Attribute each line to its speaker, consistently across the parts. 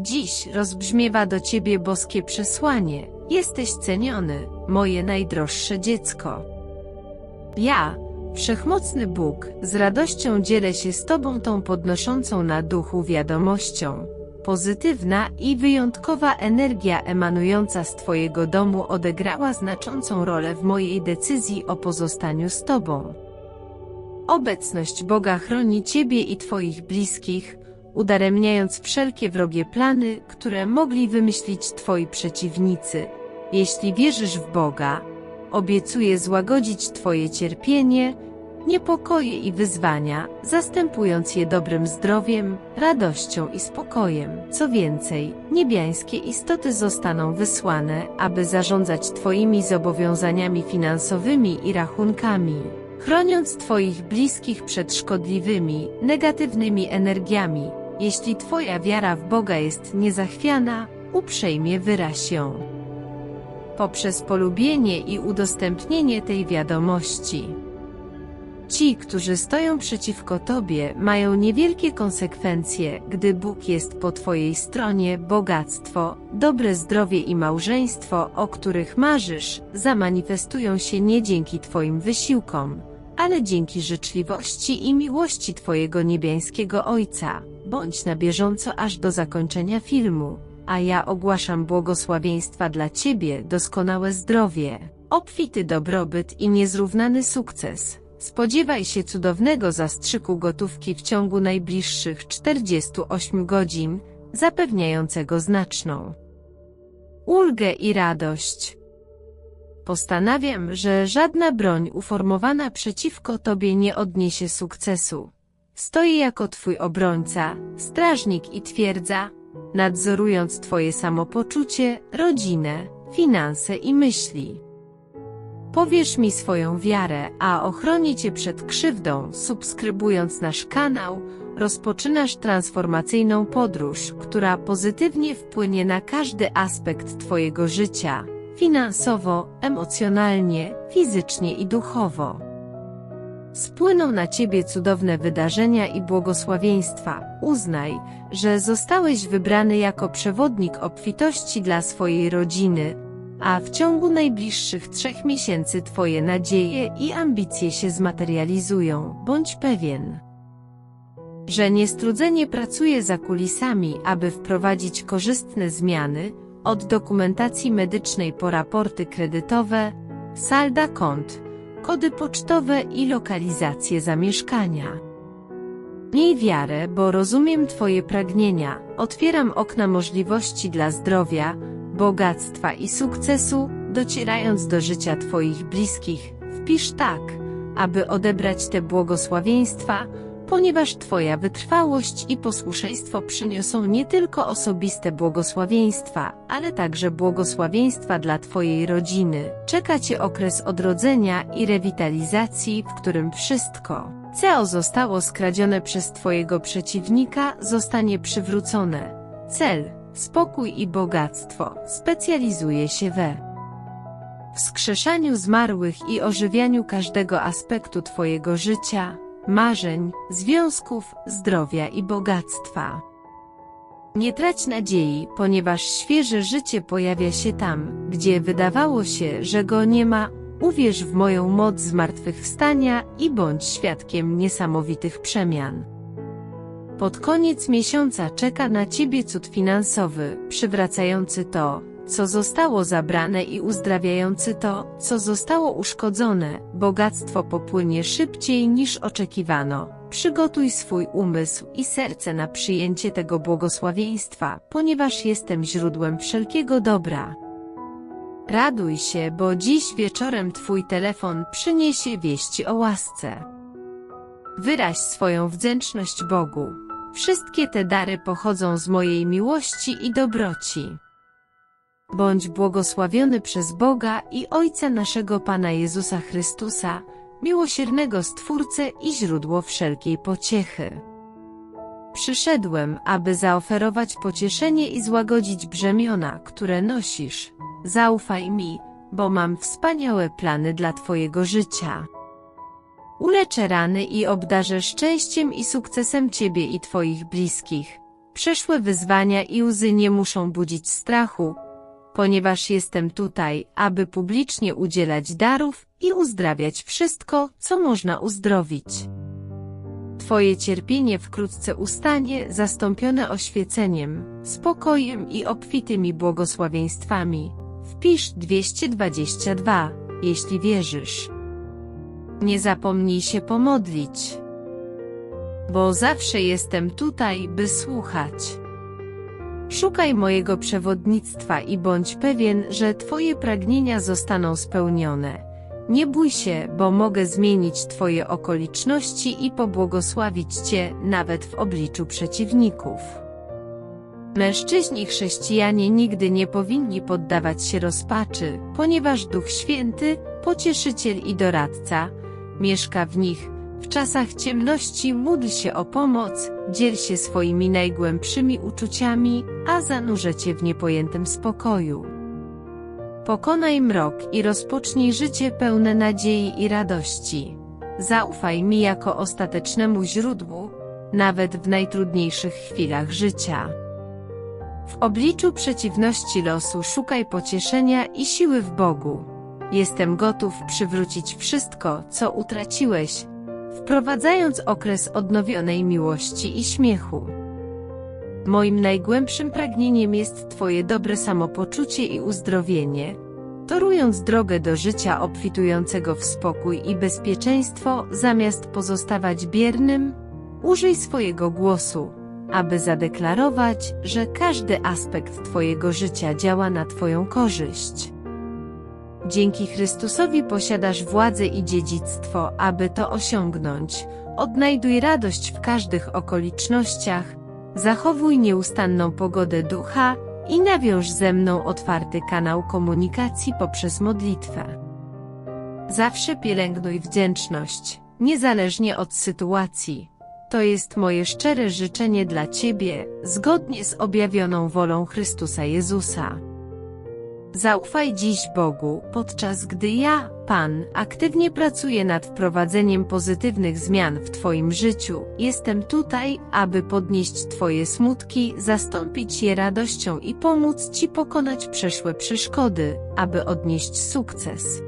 Speaker 1: Dziś rozbrzmiewa do ciebie boskie przesłanie. Jesteś ceniony, moje najdroższe dziecko. Ja, Wszechmocny Bóg, z radością dzielę się z Tobą tą podnoszącą na duchu wiadomością. Pozytywna i wyjątkowa energia emanująca z Twojego domu odegrała znaczącą rolę w mojej decyzji o pozostaniu z Tobą. Obecność Boga chroni Ciebie i Twoich bliskich, udaremniając wszelkie wrogie plany, które mogli wymyślić Twoi przeciwnicy. Jeśli wierzysz w Boga, obiecuję złagodzić Twoje cierpienie, niepokoje i wyzwania, zastępując je dobrym zdrowiem, radością i spokojem. Co więcej, niebiańskie istoty zostaną wysłane, aby zarządzać Twoimi zobowiązaniami finansowymi i rachunkami, chroniąc Twoich bliskich przed szkodliwymi, negatywnymi energiami. Jeśli Twoja wiara w Boga jest niezachwiana, uprzejmie wyraź ją poprzez polubienie i udostępnienie tej wiadomości. Ci, którzy stoją przeciwko Tobie, mają niewielkie konsekwencje, gdy Bóg jest po Twojej stronie, bogactwo, dobre zdrowie i małżeństwo, o których marzysz, zamanifestują się nie dzięki Twoim wysiłkom, ale dzięki życzliwości i miłości Twojego niebiańskiego Ojca. Bądź na bieżąco aż do zakończenia filmu, a ja ogłaszam błogosławieństwa dla Ciebie, doskonałe zdrowie, obfity dobrobyt i niezrównany sukces. Spodziewaj się cudownego zastrzyku gotówki w ciągu najbliższych 48 godzin, zapewniającego znaczną ulgę i radość. Postanawiam, że żadna broń uformowana przeciwko Tobie nie odniesie sukcesu. Stoję jako Twój obrońca, strażnik i twierdza, nadzorując Twoje samopoczucie, rodzinę, finanse i myśli. Powiesz mi swoją wiarę, a ochronię Cię przed krzywdą, subskrybując nasz kanał, rozpoczynasz transformacyjną podróż, która pozytywnie wpłynie na każdy aspekt Twojego życia, finansowo, emocjonalnie, fizycznie i duchowo. Spłyną na Ciebie cudowne wydarzenia i błogosławieństwa. Uznaj, że zostałeś wybrany jako przewodnik obfitości dla swojej rodziny, a w ciągu najbliższych trzech miesięcy Twoje nadzieje i ambicje się zmaterializują. Bądź pewien, że niestrudzenie pracuje za kulisami, aby wprowadzić korzystne zmiany, od dokumentacji medycznej po raporty kredytowe, salda kont, kody pocztowe i lokalizację zamieszkania. Miej wiarę, bo rozumiem Twoje pragnienia, otwieram okna możliwości dla zdrowia, bogactwa i sukcesu, docierając do życia Twoich bliskich. Wpisz tak, aby odebrać te błogosławieństwa, ponieważ Twoja wytrwałość i posłuszeństwo przyniosą nie tylko osobiste błogosławieństwa, ale także błogosławieństwa dla Twojej rodziny. Czeka Cię okres odrodzenia i rewitalizacji, w którym wszystko, co zostało skradzione przez Twojego przeciwnika, zostanie przywrócone. Cel, spokój i bogactwo, specjalizuje się we wskrzeszaniu zmarłych i ożywianiu każdego aspektu Twojego życia, marzeń, związków, zdrowia i bogactwa. Nie trać nadziei, ponieważ świeże życie pojawia się tam, gdzie wydawało się, że go nie ma. Uwierz w moją moc zmartwychwstania i bądź świadkiem niesamowitych przemian. Pod koniec miesiąca czeka na Ciebie cud finansowy, przywracający to, co zostało zabrane i uzdrawiający to, co zostało uszkodzone, bogactwo popłynie szybciej niż oczekiwano. Przygotuj swój umysł i serce na przyjęcie tego błogosławieństwa, ponieważ jestem źródłem wszelkiego dobra. Raduj się, bo dziś wieczorem Twój telefon przyniesie wieści o łasce. Wyraź swoją wdzięczność Bogu. Wszystkie te dary pochodzą z mojej miłości i dobroci. Bądź błogosławiony przez Boga i Ojca naszego Pana Jezusa Chrystusa, miłosiernego Stwórcę i źródło wszelkiej pociechy. Przyszedłem, aby zaoferować pocieszenie i złagodzić brzemiona, które nosisz. Zaufaj mi, bo mam wspaniałe plany dla Twojego życia. Uleczę rany i obdarzę szczęściem i sukcesem Ciebie i Twoich bliskich. Przeszłe wyzwania i łzy nie muszą budzić strachu, ponieważ jestem tutaj, aby publicznie udzielać darów i uzdrawiać wszystko, co można uzdrowić. Twoje cierpienie wkrótce ustanie, zastąpione oświeceniem, spokojem i obfitymi błogosławieństwami. Wpisz 222, jeśli wierzysz. Nie zapomnij się pomodlić. Bo zawsze jestem tutaj, by słuchać. Szukaj mojego przewodnictwa i bądź pewien, że Twoje pragnienia zostaną spełnione. Nie bój się, bo mogę zmienić Twoje okoliczności i pobłogosławić Cię nawet w obliczu przeciwników. Mężczyźni chrześcijanie nigdy nie powinni poddawać się rozpaczy, ponieważ Duch Święty, pocieszyciel i doradca, mieszka w nich. W czasach ciemności módl się o pomoc, dziel się swoimi najgłębszymi uczuciami, a zanurzę cię w niepojętym spokoju. Pokonaj mrok i rozpocznij życie pełne nadziei i radości. Zaufaj mi jako ostatecznemu źródłu, nawet w najtrudniejszych chwilach życia. W obliczu przeciwności losu szukaj pocieszenia i siły w Bogu. Jestem gotów przywrócić wszystko, co utraciłeś, wprowadzając okres odnowionej miłości i śmiechu. Moim najgłębszym pragnieniem jest Twoje dobre samopoczucie i uzdrowienie, torując drogę do życia obfitującego w spokój i bezpieczeństwo, zamiast pozostawać biernym, użyj swojego głosu, aby zadeklarować, że każdy aspekt Twojego życia działa na Twoją korzyść. Dzięki Chrystusowi posiadasz władzę i dziedzictwo, aby to osiągnąć. Odnajduj radość w każdych okolicznościach, zachowuj nieustanną pogodę ducha i nawiąż ze mną otwarty kanał komunikacji poprzez modlitwę. Zawsze pielęgnuj wdzięczność, niezależnie od sytuacji. To jest moje szczere życzenie dla Ciebie, zgodnie z objawioną wolą Chrystusa Jezusa. Zaufaj dziś Bogu, podczas gdy ja, Pan, aktywnie pracuję nad wprowadzeniem pozytywnych zmian w Twoim życiu. Jestem tutaj, aby podnieść Twoje smutki, zastąpić je radością i pomóc Ci pokonać przeszłe przeszkody, aby odnieść sukces.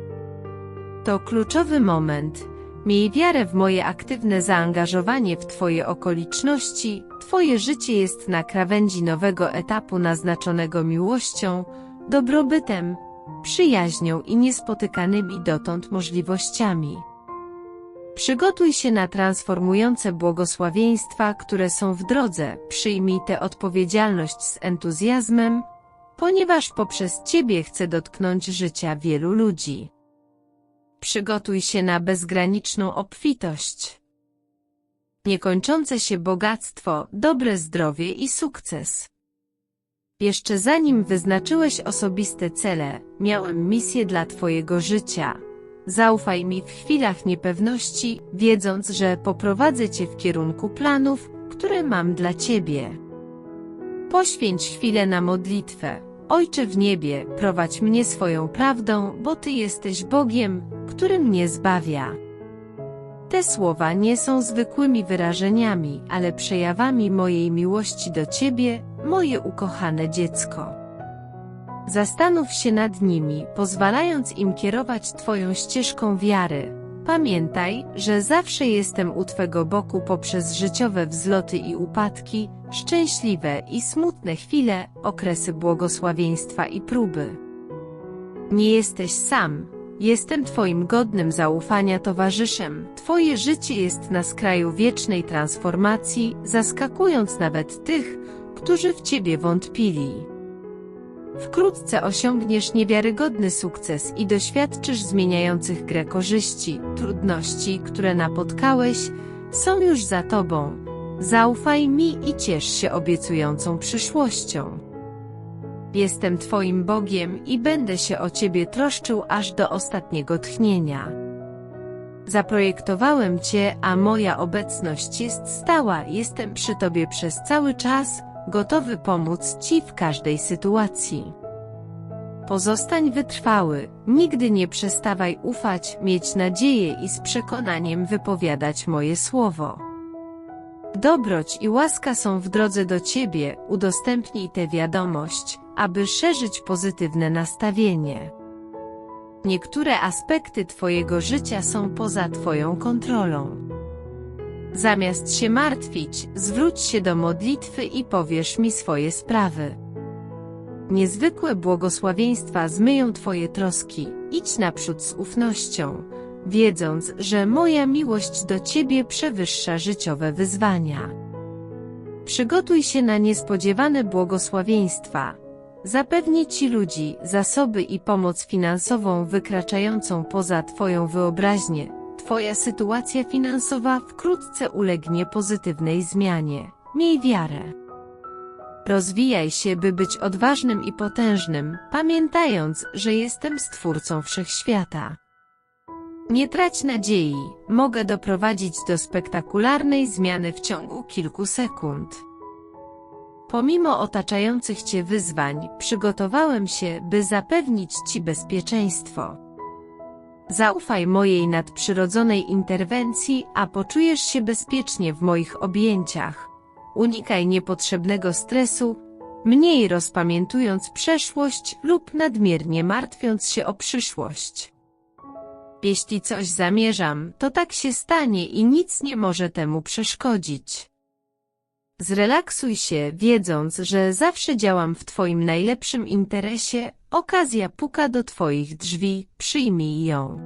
Speaker 1: To kluczowy moment. Miej wiarę w moje aktywne zaangażowanie w Twoje okoliczności. Twoje życie jest na krawędzi nowego etapu naznaczonego miłością, dobrobytem, przyjaźnią i niespotykanymi dotąd możliwościami. Przygotuj się na transformujące błogosławieństwa, które są w drodze, przyjmij tę odpowiedzialność z entuzjazmem, ponieważ poprzez Ciebie chcę dotknąć życia wielu ludzi. Przygotuj się na bezgraniczną obfitość. Niekończące się bogactwo, dobre zdrowie i sukces. Jeszcze zanim wyznaczyłeś osobiste cele, miałem misję dla Twojego życia. Zaufaj mi w chwilach niepewności, wiedząc, że poprowadzę Cię w kierunku planów, które mam dla Ciebie. Poświęć chwilę na modlitwę. Ojcze w niebie, prowadź mnie swoją prawdą, bo Ty jesteś Bogiem, który mnie zbawia. Te słowa nie są zwykłymi wyrażeniami, ale przejawami mojej miłości do Ciebie, moje ukochane dziecko. Zastanów się nad nimi, pozwalając im kierować Twoją ścieżką wiary. Pamiętaj, że zawsze jestem u Twego boku poprzez życiowe wzloty i upadki, szczęśliwe i smutne chwile, okresy błogosławieństwa i próby. Nie jesteś sam, Jestem Twoim godnym zaufania towarzyszem. Twoje życie jest na skraju wiecznej transformacji, zaskakując nawet tych, którzy w Ciebie wątpili. Wkrótce osiągniesz niewiarygodny sukces i doświadczysz zmieniających grę korzyści. Trudności, które napotkałeś, są już za Tobą. Zaufaj mi i ciesz się obiecującą przyszłością. Jestem Twoim Bogiem i będę się o Ciebie troszczył aż do ostatniego tchnienia. Zaprojektowałem Cię, a moja obecność jest stała, jestem przy Tobie przez cały czas, gotowy pomóc Ci w każdej sytuacji. Pozostań wytrwały, nigdy nie przestawaj ufać, mieć nadzieję i z przekonaniem wypowiadać moje słowo. Dobroć i łaska są w drodze do Ciebie, udostępnij tę wiadomość, aby szerzyć pozytywne nastawienie. Niektóre aspekty Twojego życia są poza Twoją kontrolą. Zamiast się martwić, zwróć się do modlitwy i powiesz mi swoje sprawy. Niezwykłe błogosławieństwa zmyją Twoje troski, idź naprzód z ufnością, wiedząc, że moja miłość do Ciebie przewyższa życiowe wyzwania. Przygotuj się na niespodziewane błogosławieństwa. Zapewnię Ci ludzi, zasoby i pomoc finansową wykraczającą poza Twoją wyobraźnię. Twoja sytuacja finansowa wkrótce ulegnie pozytywnej zmianie. Miej wiarę. Rozwijaj się, by być odważnym i potężnym, pamiętając, że jestem Stwórcą Wszechświata. Nie trać nadziei, mogę doprowadzić do spektakularnej zmiany w ciągu kilku sekund. Pomimo otaczających Cię wyzwań, przygotowałem się, by zapewnić Ci bezpieczeństwo. Zaufaj mojej nadprzyrodzonej interwencji, a poczujesz się bezpiecznie w moich objęciach. Unikaj niepotrzebnego stresu, mniej rozpamiętując przeszłość lub nadmiernie martwiąc się o przyszłość. Jeśli coś zamierzam, to tak się stanie i nic nie może temu przeszkodzić. Zrelaksuj się, wiedząc, że zawsze działam w Twoim najlepszym interesie, okazja puka do Twoich drzwi, przyjmij ją.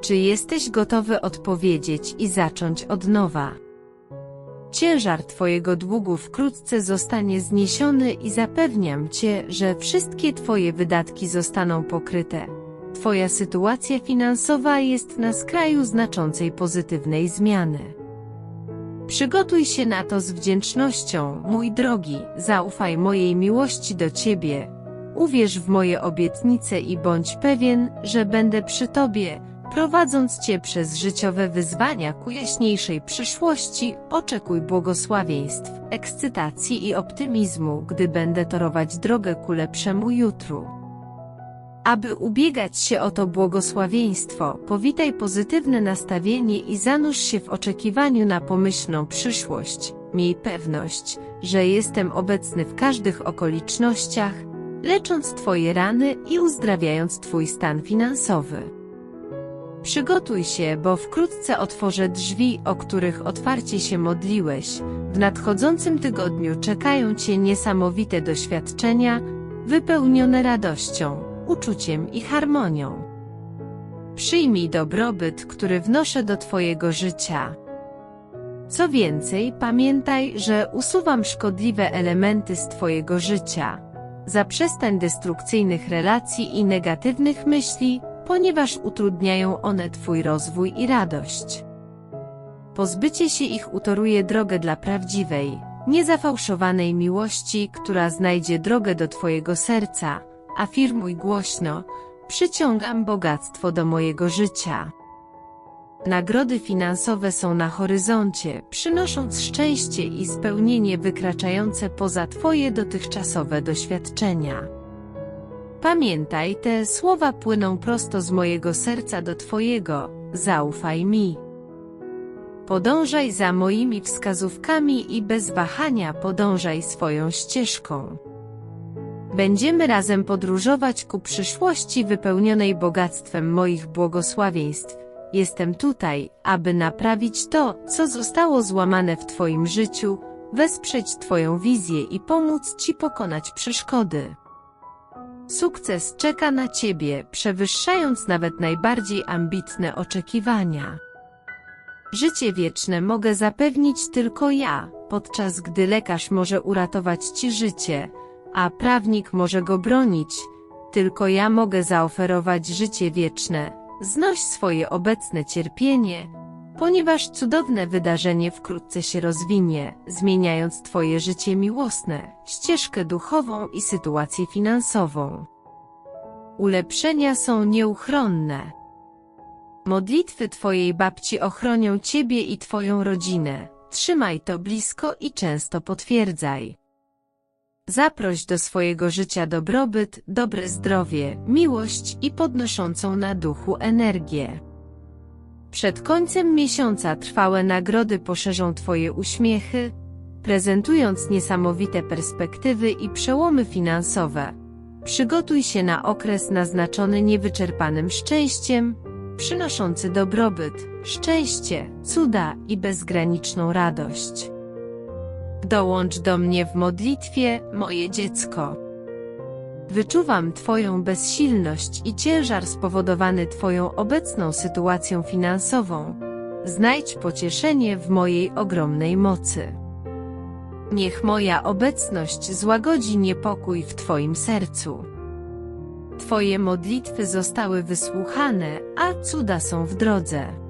Speaker 1: Czy jesteś gotowy odpowiedzieć i zacząć od nowa? Ciężar Twojego długu wkrótce zostanie zniesiony i zapewniam Cię, że wszystkie Twoje wydatki zostaną pokryte. Twoja sytuacja finansowa jest na skraju znaczącej pozytywnej zmiany. Przygotuj się na to z wdzięcznością, mój drogi, zaufaj mojej miłości do Ciebie, uwierz w moje obietnice i bądź pewien, że będę przy Tobie, prowadząc Cię przez życiowe wyzwania ku jaśniejszej przyszłości, oczekuj błogosławieństw, ekscytacji i optymizmu, gdy będę torować drogę ku lepszemu jutru. Aby ubiegać się o to błogosławieństwo, powitaj pozytywne nastawienie i zanurz się w oczekiwaniu na pomyślną przyszłość. Miej pewność, że jestem obecny w każdych okolicznościach, lecząc Twoje rany i uzdrawiając Twój stan finansowy. Przygotuj się, bo wkrótce otworzę drzwi, o których otwarcie się modliłeś. W nadchodzącym tygodniu czekają Cię niesamowite doświadczenia, wypełnione radością uczuciem i harmonią. Przyjmij dobrobyt, który wnoszę do Twojego życia. Co więcej, pamiętaj, że usuwam szkodliwe elementy z Twojego życia. Zaprzestań destrukcyjnych relacji i negatywnych myśli, ponieważ utrudniają one Twój rozwój i radość. Pozbycie się ich utoruje drogę dla prawdziwej, niezafałszowanej miłości, która znajdzie drogę do Twojego serca, afirmuj głośno, przyciągam bogactwo do mojego życia. Nagrody finansowe są na horyzoncie, przynosząc szczęście i spełnienie wykraczające poza Twoje dotychczasowe doświadczenia. Pamiętaj, te słowa płyną prosto z mojego serca do Twojego, zaufaj mi. Podążaj za moimi wskazówkami i bez wahania podążaj swoją ścieżką. Będziemy razem podróżować ku przyszłości wypełnionej bogactwem moich błogosławieństw. Jestem tutaj, aby naprawić to, co zostało złamane w Twoim życiu, wesprzeć Twoją wizję i pomóc Ci pokonać przeszkody. Sukces czeka na Ciebie, przewyższając nawet najbardziej ambitne oczekiwania. Życie wieczne mogę zapewnić tylko ja, podczas gdy lekarz może uratować Ci życie, a prawnik może go bronić, tylko ja mogę zaoferować życie wieczne, znoś swoje obecne cierpienie, ponieważ cudowne wydarzenie wkrótce się rozwinie, zmieniając Twoje życie miłosne, ścieżkę duchową i sytuację finansową. Ulepszenia są nieuchronne. Modlitwy Twojej babci ochronią Ciebie i Twoją rodzinę. Trzymaj to blisko i często potwierdzaj. Zaproś do swojego życia dobrobyt, dobre zdrowie, miłość i podnoszącą na duchu energię. Przed końcem miesiąca trwałe nagrody poszerzą Twoje uśmiechy, prezentując niesamowite perspektywy i przełomy finansowe. Przygotuj się na okres naznaczony niewyczerpanym szczęściem, przynoszący dobrobyt, szczęście, cuda i bezgraniczną radość. Dołącz do mnie w modlitwie, moje dziecko. Wyczuwam Twoją bezsilność i ciężar spowodowany Twoją obecną sytuacją finansową. Znajdź pocieszenie w mojej ogromnej mocy. Niech moja obecność złagodzi niepokój w Twoim sercu. Twoje modlitwy zostały wysłuchane, a cuda są w drodze.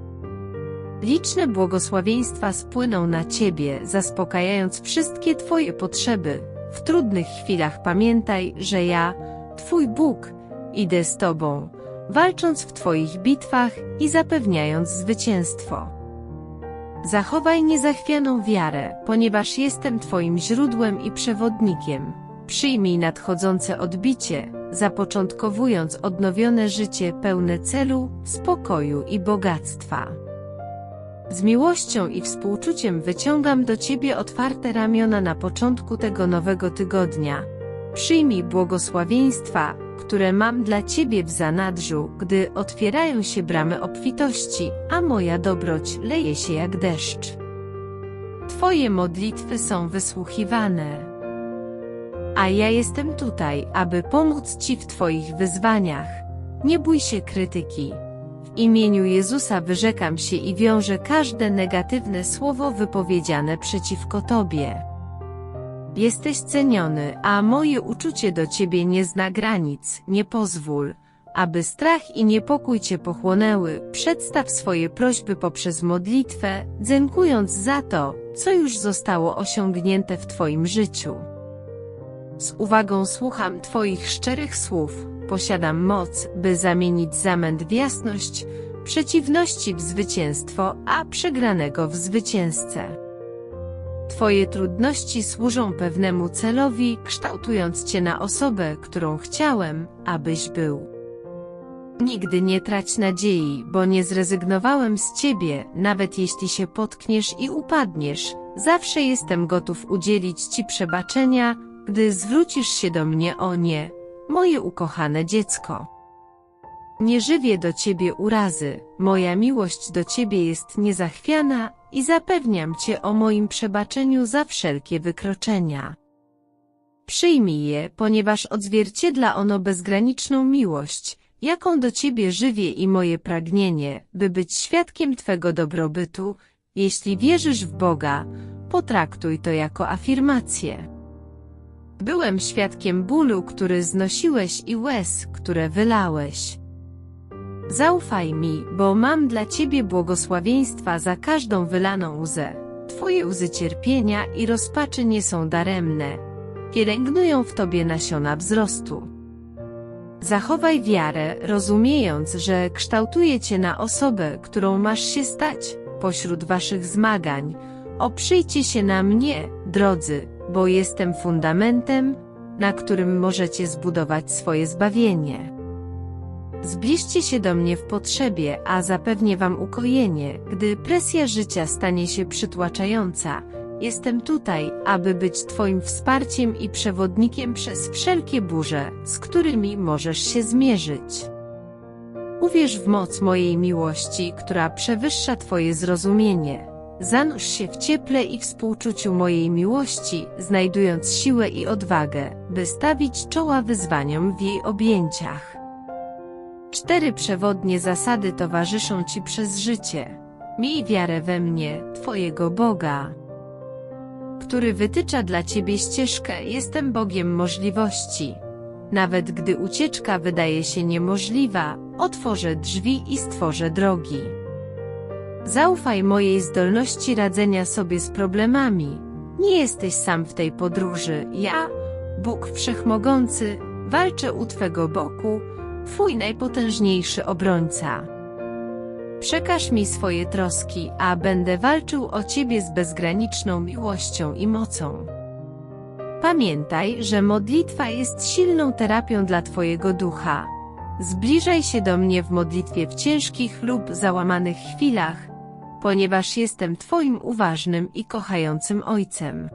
Speaker 1: Liczne błogosławieństwa spłyną na Ciebie, zaspokajając wszystkie Twoje potrzeby. W trudnych chwilach pamiętaj, że ja, Twój Bóg, idę z Tobą, walcząc w Twoich bitwach i zapewniając zwycięstwo. Zachowaj niezachwianą wiarę, ponieważ jestem Twoim źródłem i przewodnikiem. Przyjmij nadchodzące odbicie, zapoczątkowując odnowione życie pełne celu, spokoju i bogactwa. Z miłością i współczuciem wyciągam do Ciebie otwarte ramiona na początku tego nowego tygodnia. Przyjmij błogosławieństwa, które mam dla Ciebie w zanadrzu, gdy otwierają się bramy obfitości, a moja dobroć leje się jak deszcz. Twoje modlitwy są wysłuchiwane. A ja jestem tutaj, aby pomóc Ci w Twoich wyzwaniach. Nie bój się krytyki. W imieniu Jezusa wyrzekam się i wiążę każde negatywne słowo wypowiedziane przeciwko Tobie. Jesteś ceniony, a moje uczucie do Ciebie nie zna granic. Nie pozwól, aby strach i niepokój Cię pochłonęły. Przedstaw swoje prośby poprzez modlitwę, dziękując za to, co już zostało osiągnięte w Twoim życiu. Z uwagą słucham Twoich szczerych słów, posiadam moc, by zamienić zamęt w jasność, przeciwności w zwycięstwo, a przegranego w zwycięzcę. Twoje trudności służą pewnemu celowi, kształtując Cię na osobę, którą chciałem, abyś był. Nigdy nie trać nadziei, bo nie zrezygnowałem z Ciebie, nawet jeśli się potkniesz i upadniesz, zawsze jestem gotów udzielić Ci przebaczenia, gdy zwrócisz się do mnie o nie, moje ukochane dziecko. Nie żywię do Ciebie urazy, moja miłość do Ciebie jest niezachwiana i zapewniam Cię o moim przebaczeniu za wszelkie wykroczenia. Przyjmij je, ponieważ odzwierciedla ono bezgraniczną miłość, jaką do Ciebie żywię i moje pragnienie, by być świadkiem Twego dobrobytu. Jeśli wierzysz w Boga, potraktuj to jako afirmację. Byłem świadkiem bólu, który znosiłeś i łez, które wylałeś. Zaufaj mi, bo mam dla Ciebie błogosławieństwa za każdą wylaną łzę. Twoje łzy cierpienia i rozpaczy nie są daremne. Pielęgnują w Tobie nasiona wzrostu. Zachowaj wiarę, rozumiejąc, że kształtuje Cię na osobę, którą masz się stać, pośród Waszych zmagań. Oprzyjcie się na mnie, drodzy, bo jestem fundamentem, na którym możecie zbudować swoje zbawienie. Zbliżcie się do mnie w potrzebie, a zapewnię wam ukojenie, gdy presja życia stanie się przytłaczająca. Jestem tutaj, aby być Twoim wsparciem i przewodnikiem przez wszelkie burze, z którymi możesz się zmierzyć. Uwierz w moc mojej miłości, która przewyższa Twoje zrozumienie. Zanurz się w cieple i współczuciu mojej miłości, znajdując siłę i odwagę, by stawić czoła wyzwaniom w jej objęciach. Cztery przewodnie zasady towarzyszą Ci przez życie. Miej wiarę we mnie, Twojego Boga, który wytycza dla Ciebie ścieżkę. Jestem Bogiem możliwości. Nawet gdy ucieczka wydaje się niemożliwa, otworzę drzwi i stworzę drogi. Zaufaj mojej zdolności radzenia sobie z problemami. Nie jesteś sam w tej podróży. Ja, Bóg Wszechmogący, walczę u Twego boku, Twój najpotężniejszy obrońca. Przekaż mi swoje troski, a będę walczył o Ciebie z bezgraniczną miłością i mocą. Pamiętaj, że modlitwa jest silną terapią dla Twojego ducha. Zbliżaj się do mnie w modlitwie w ciężkich lub załamanych chwilach, ponieważ jestem Twoim uważnym i kochającym Ojcem.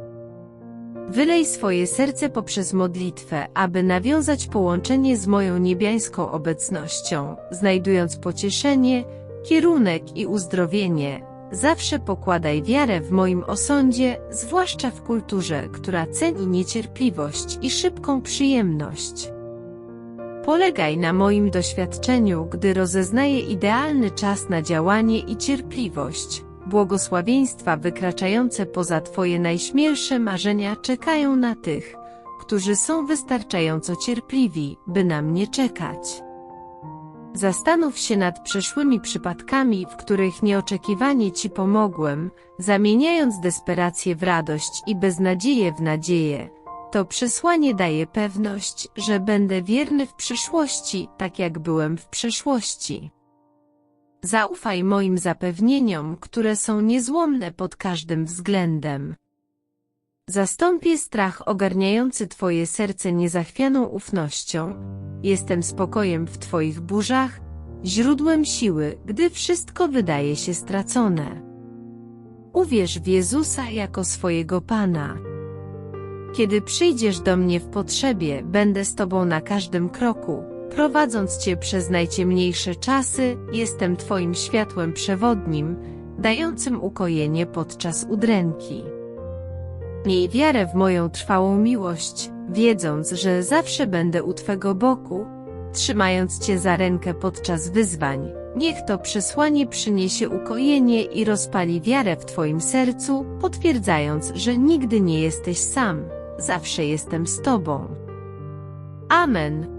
Speaker 1: Wylej swoje serce poprzez modlitwę, aby nawiązać połączenie z moją niebiańską obecnością, znajdując pocieszenie, kierunek i uzdrowienie. Zawsze pokładaj wiarę w moim osądzie, zwłaszcza w kulturze, która ceni niecierpliwość i szybką przyjemność. Polegaj na moim doświadczeniu, gdy rozeznaję idealny czas na działanie i cierpliwość. Błogosławieństwa wykraczające poza Twoje najśmielsze marzenia czekają na tych, którzy są wystarczająco cierpliwi, by na mnie czekać. Zastanów się nad przeszłymi przypadkami, w których nieoczekiwanie Ci pomogłem, zamieniając desperację w radość i beznadzieję w nadzieję. To przesłanie daje pewność, że będę wierny w przyszłości, tak jak byłem w przeszłości. Zaufaj moim zapewnieniom, które są niezłomne pod każdym względem. Zastąpię strach ogarniający Twoje serce niezachwianą ufnością. Jestem spokojem w Twoich burzach, źródłem siły, gdy wszystko wydaje się stracone. Uwierz w Jezusa jako swojego Pana. Kiedy przyjdziesz do mnie w potrzebie, będę z Tobą na każdym kroku, prowadząc Cię przez najciemniejsze czasy, jestem Twoim światłem przewodnim, dającym ukojenie podczas udręki. Miej wiarę w moją trwałą miłość, wiedząc, że zawsze będę u Twego boku, trzymając Cię za rękę podczas wyzwań. Niech to przesłanie przyniesie ukojenie i rozpali wiarę w Twoim sercu, potwierdzając, że nigdy nie jesteś sam, zawsze jestem z Tobą. Amen.